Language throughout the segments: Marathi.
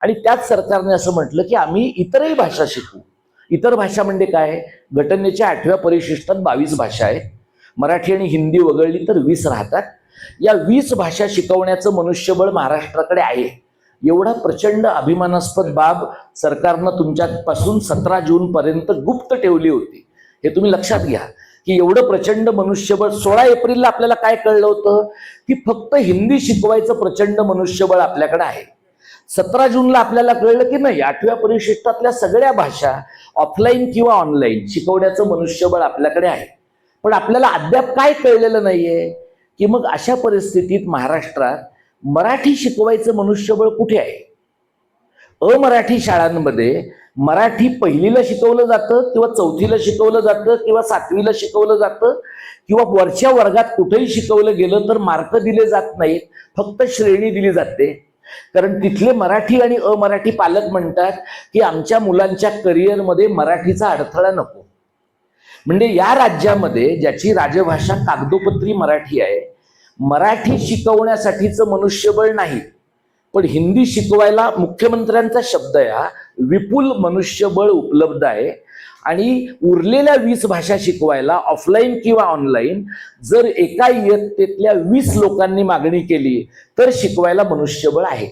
आणि त्याच सरकारने असं म्हटलं की आम्ही इतरही भाषा शिकू. इतर भाषा म्हणजे काय? घटनेच्या आठव्या परिशिष्टात बावीस भाषा आहेत. मराठी आणि हिंदी वगळली तर वीस राहतात. या वीस भाषा शिकवण्याचं मनुष्यबळ महाराष्ट्राकडे आहे. एवढा प्रचंड अभिमानास्पद बाब सरकारनं तुमच्यापासून सतरा जून पर्यंत गुप्त ठेवली होती. हे तुम्ही लक्षात घ्या. की एवढं प्रचंड मनुष्यबळ सोळा एप्रिलला आपल्याला काय कळलं होतं? की फक्त हिंदी शिकवायचं प्रचंड मनुष्यबळ आपल्याकडे आहे. सतरा जूनला आपल्याला कळलं की नाही आठव्या परिशिष्टातल्या सगळ्या भाषा ऑफलाईन किंवा ऑनलाईन शिकवण्याचं मनुष्यबळ आपल्याकडे आहे. पण आपल्याला अद्याप काय कळलेलं नाहीये की मग अशा परिस्थितीत महाराष्ट्रात मराठी शिकवायचं मनुष्यबळ कुठे आहे? अमराठी शाळांमध्ये मराठी पहिलीला शिकवलं जातं किंवा चौथीला शिकवलं जातं किंवा सातवीला शिकवलं जातं किंवा वरच्या वर्गात कुठेही शिकवलं गेलं तर मार्क दिले जात नाहीत फक्त श्रेणी दिली जाते. कारण तिथले मराठी आणि अमराठी पालक म्हणतात की आमच्या मुलांच्या करिअरमध्ये मराठीचा अडथळा नको. म्हणजे या राज्यामध्ये ज्याची राजभाषा कागदोपत्री मराठी आहे मराठी शिकवण्यासाठीचं मनुष्यबळ नाही पण हिंदी शिकवायला मुख्यमंत्र्यांचा शब्द आहे हा. विपुल मनुष्यबळ उपलब्ध आहे. आणि उरलेल्या वीस भाषा शिकवायला ऑफलाईन किंवा ऑनलाईन जर एका इयत्तेतल्या वीस लोकांनी मागणी केली तर शिकवायला मनुष्यबळ आहे.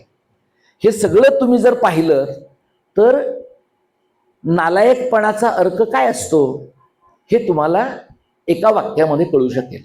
हे सगळं तुम्ही जर पाहिलं तर नालायकपणाचा अर्थ काय असतो हे तुम्हाला एका वाक्यामध्ये कळू शकेल.